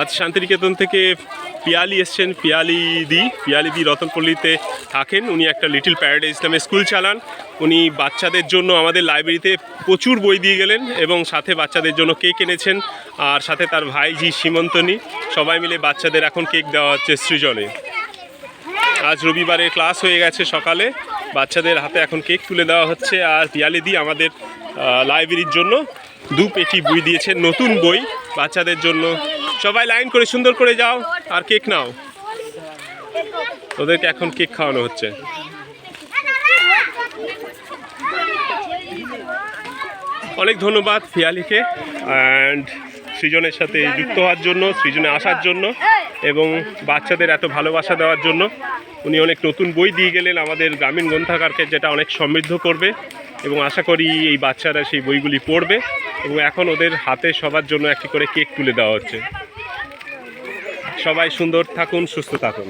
আজ শান্তিনিকেতন থেকে পিয়ালি এসছেন, পিয়ালি দি পিয়ালি দি রতনপল্লিতে থাকেন। উনি একটা লিটিল প্যারাডাইজ নামে স্কুল চালান। উনি বাচ্চাদের জন্য আমাদের লাইব্রেরিতে প্রচুর বই দিয়ে গেলেন এবং সাথে বাচ্চাদের জন্য কেক এনেছেন আর সাথে তার ভাই জি সীমন্তনী। সবাই মিলে বাচ্চাদের এখন কেক দেওয়া হচ্ছে সৃজনে। আজ রবিবারে ক্লাস হয়ে গেছে সকালে। বাচ্চাদের হাতে এখন কেক তুলে দেওয়া হচ্ছে আর পিয়ালি দি আমাদের লাইব্রেরির জন্য। দু পেটি বই দিয়েছেন নতুন বই, বাচ্চাদের জন্য। সবাই লাইন করে সুন্দর করে যাও, আর কেক নাও। ওদেরকে এখন কেক খাওয়ানো হচ্ছে। অনেক ধন্যবাদ পিয়ালিকে অ্যান্ড সৃজনের সাথে যুক্ত হওয়ার জন্য, সৃজনে আসার জন্য এবং বাচ্চাদের এত ভালোবাসা দেওয়ার জন্য। উনি অনেক নতুন বই দিয়ে গেলেন আমাদের গ্রামীণ গ্রন্থাগারকে, যেটা অনেক সমৃদ্ধ করবে এবং আশা করি এই বাচ্চারা সেই বইগুলি পড়বে। এবং এখন ওদের হাতে সবার জন্য একটি করে কেক তুলে দেওয়া হচ্ছে। সবাই সুন্দর থাকুন, সুস্থ থাকুন।